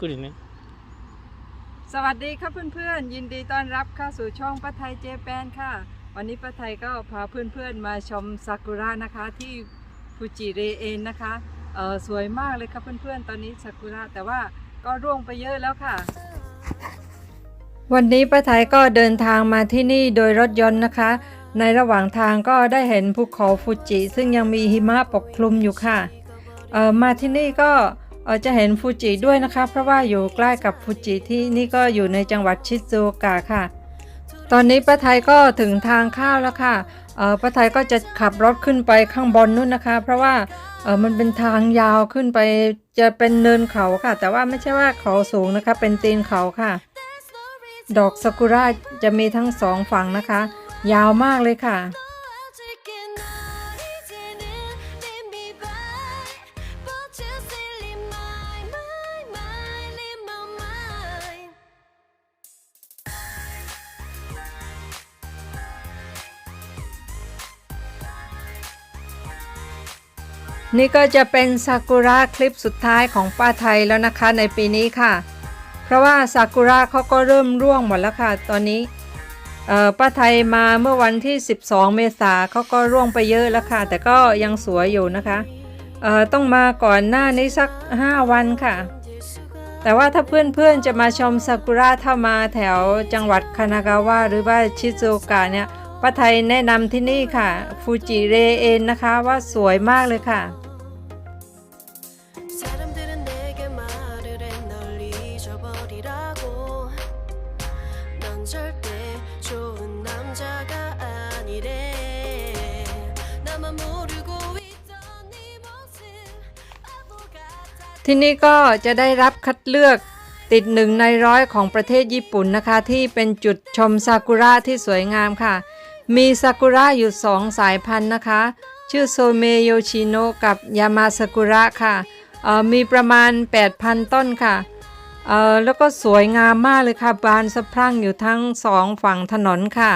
Good evening. สวัสดีครับเพื่อนๆ ยินดีต้อนรับเข้าสู่ช่องป้าไทยเจแปนค่ะ วันนี้ป้าไทยก็พาเพื่อนๆมาชมซากุระนะคะที่ฟูจิเรเอนนะคะเออสวยมากเลยครับเพื่อนๆ ตอนนี้ซากุระแต่ว่าก็ร่วงไปเยอะแล้วค่ะ วันนี้ป้าไทยก็เดินทางมาที่นี่โดยรถยนต์นะคะ ในระหว่างทางก็ได้เห็นภูเขาฟูจิ ซึ่งยังมีหิมะปกคลุมอยู่ค่ะเออมาที่นี่ก็ จะเห็นฟูจิด้วยนะคะ เพราะว่าอยู่ใกล้กับฟูจิที่นี่ก็อยู่ในจังหวัดชิซูโอกะค่ะ ตอนนี้ป้าไทยก็ถึงทางข้าวแล้วค่ะเออป้าไทยก็จะขับรถขึ้นไปข้างบนนู่นนะคะ เพราะว่าเออมันเป็นทางยาวขึ้นไปจะเป็นเนินเขาค่ะ แต่ว่าไม่ใช่ว่าเขาสูงนะคะ เป็นตีนเขาค่ะ ดอกซากุระจะมีทั้งสองฝั่งนะคะ ยาวมากเลยค่ะ นี่ก็จะเป็นซากุระคลิปสุดท้ายของป้าไทยแล้วนะคะในปีนี้ค่ะ เพราะว่าซากุระเขาก็เริ่มร่วงหมดแล้วค่ะ ตอนนี้ป้าไทยมาเมื่อวันที่ 12 เมษาเขาก็ร่วงไปเยอะแล้วค่ะ แต่ก็ยังสวยอยู่นะคะต้องมาก่อนหน้านี้สัก 5 วันค่ะ แต่ว่าถ้าเพื่อนๆจะมาชมซากุระถ้ามาแถวจังหวัดคานากาวะหรือว่าชิซูโอกะเนี่ย ป้าไทยแนะนำที่นี่ค่ะ ฟูจิเรเอ็นนะคะว่าสวยมากเลยค่ะ ที่นี่ก็จะได้รับคัดเลือกติดหนึ่งในร้อยของประเทศญี่ปุ่นนะคะ ที่เป็นจุดชมซากุระที่สวยงามค่ะ มีซากุระอยู่สองสายพันธุ์นะคะ ชื่อโซเมโยชิโนะกับยามาซากุระค่ะมีประมาณ 8,000 ต้นค่ะ แล้วก็สวยงามมากเลยค่ะ บานสะพรั่งอยู่ทั้งสองฝั่งถนนค่ะ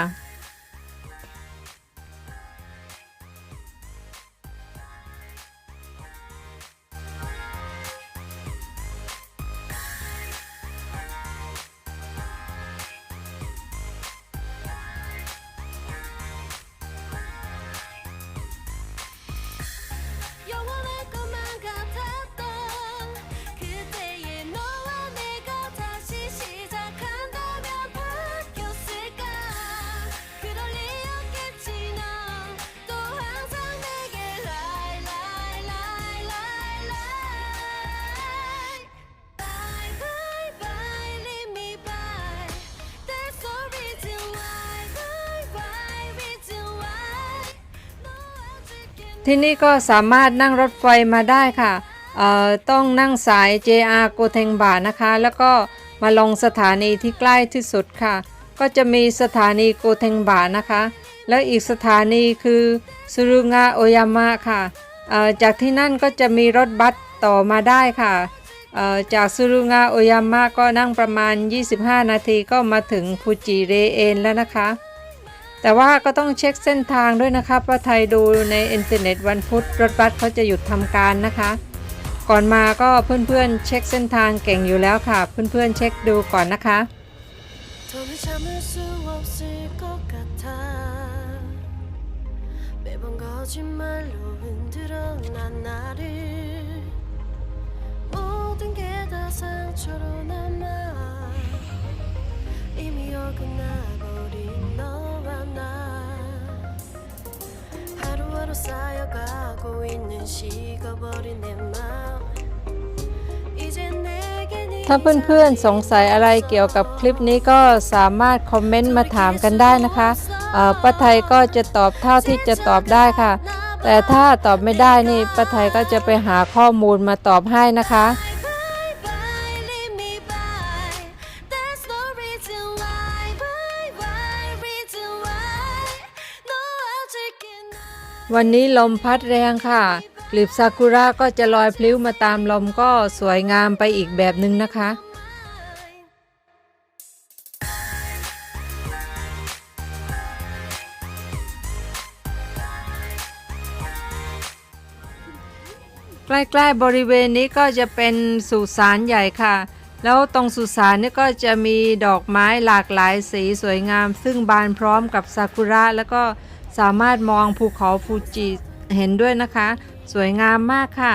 ที่นี่ก็สามารถนั่งรถไฟมาได้ค่ะเอ่อต้องนั่งสาย JR โกเทงบานะคะ แล้วก็มาลงสถานีที่ใกล้ที่สุดค่ะ ก็จะมีสถานีโกเทงบานะคะ แล้วอีกสถานีคือสุรุงาโอยามะค่ะเอ่อจากที่นั่นก็จะมีรถบัสต่อมาได้ค่ะเอ่อจากสุรุงาโอยามะก็นั่งประมาณ 25 นาทีก็มาถึงฟูจิเรเอนแล้วนะคะ แต่ว่าก็ต้องเช็คเส้นทางด้วยนะครับว่าไทยดูในอินเทอร์เน็ตวันพุธรถบัสเขาจะหยุดทำการนะคะ ก่อนมาก็เพื่อนๆ เช็คเส้นทางเก่งอยู่แล้วค่ะ เพื่อนๆเช็คดูก่อนนะคะ 더는 참을 수 없을 것 같아 매번 거짓말로 흔들어 난 나를 모든 게 다 상처로 남아 이미 어긋나 버린 너와 나 하루하루 쌓여가고 있는 식어버린 내 마음 이제 내게 네 ถ้าเพื่อนๆสงสัยอะไรเกี่ยวกับคลิปนี้ก็สามารถคอมเมนต์มาถามกันได้นะคะเอ่อป้าไทยก็จะตอบเท่าที่จะตอบได้ค่ะ แต่ถ้าตอบไม่ได้นี่ป้าไทยก็จะไปหาข้อมูลมาตอบให้นะคะ วันนี้ลมพัดแรงค่ะกลีบซากุระก็จะลอยพลิ้วมาตามลมก็สวยงามไปอีกแบบหนึ่งนะคะใกล้ๆบริเวณนี้ก็จะเป็นสุสานใหญ่ค่ะ แล้วตรงสุสานนี่ก็จะมีดอกไม้หลากหลายสีสวยงาม ซึ่งบานพร้อมกับซากุระแล้วก็ สามารถมองภูเขาฟูจิเห็นด้วยนะคะ สวยงามมากค่ะ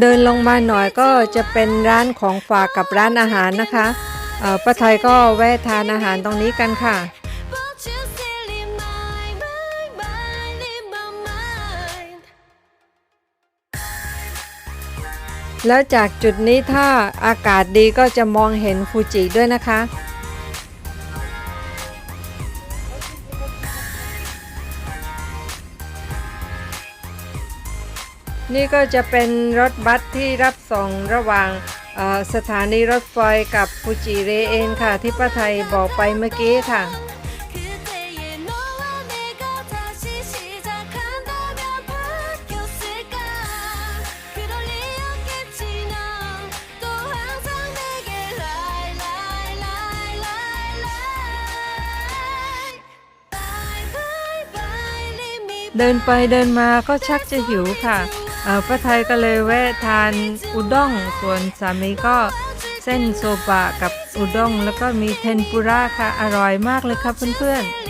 เดินลงมาหน่อยก็จะเป็นร้านของฝากกับร้านอาหารนะคะป้าไทยก็แวะทานอาหารตรงนี้กันค่ะ แล้วจากจุดนี้ถ้าอากาศดีก็จะมองเห็นฟูจิด้วยนะคะ นี่ก็จะเป็นรถบัสที่รับส่งระหว่างสถานีรถไฟกับฟูจิเรเอนค่ะ ที่ป้าไทยบอกไปเมื่อกี้ค่ะเดินไปเดินมาก็ชักจะหิวค่ะ ป้าไทยก็เลยแวะทานอุด้งส่วนสามีก็เส้นโซบะกับอุด้งแล้วก็มีเทนปุระค่ะอร่อยมากเลยครับเพื่อนๆ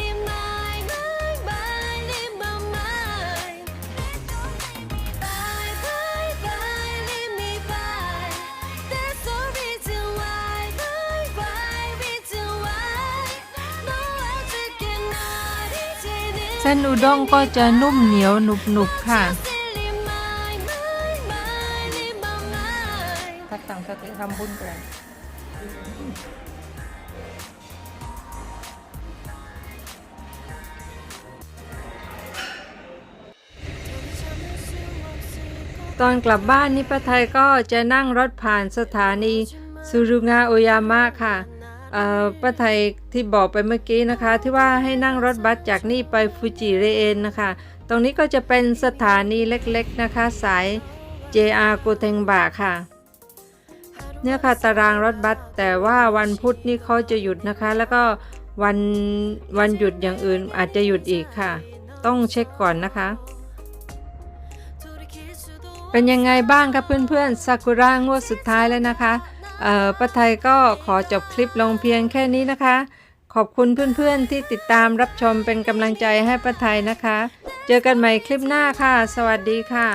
เส้นอุด้งก็จะนุ่มเหนียวหนุบๆค่ะ พักสั่งสติทำบุญกันตอนกลับบ้านนี่ป้าไทยก็จะนั่งรถผ่านสถานีซูรุงาโอยามะค่ะป้าไทยที่บอกไปเมื่อกี้นะคะ ที่ว่าให้นั่งรถบัสจากนี่ไปฟูจิเรเอนนะคะ ตรงนี้ก็จะเป็นสถานีเล็กๆนะคะ สาย JR โกเทงบะค่ะ เนี่ยค่ะตารางรถบัสแต่ว่าวันพุธนี่เขาจะหยุดนะคะ แล้วก็วันวันหยุดอย่างอื่นอาจจะหยุดอีกค่ะ ต้องเช็คก่อนนะคะ เป็นยังไงบ้างคะเพื่อนๆซากุระงวดสุดท้ายแล้วนะคะป้าไทยก็ขอจบคลิปลงเพียงแค่นี้นะคะ ขอบคุณเพื่อนๆที่ติดตามรับชมเป็นกำลังใจให้ป้าไทยนะคะ เจอกันใหม่คลิปหน้าค่ะ สวัสดีค่ะ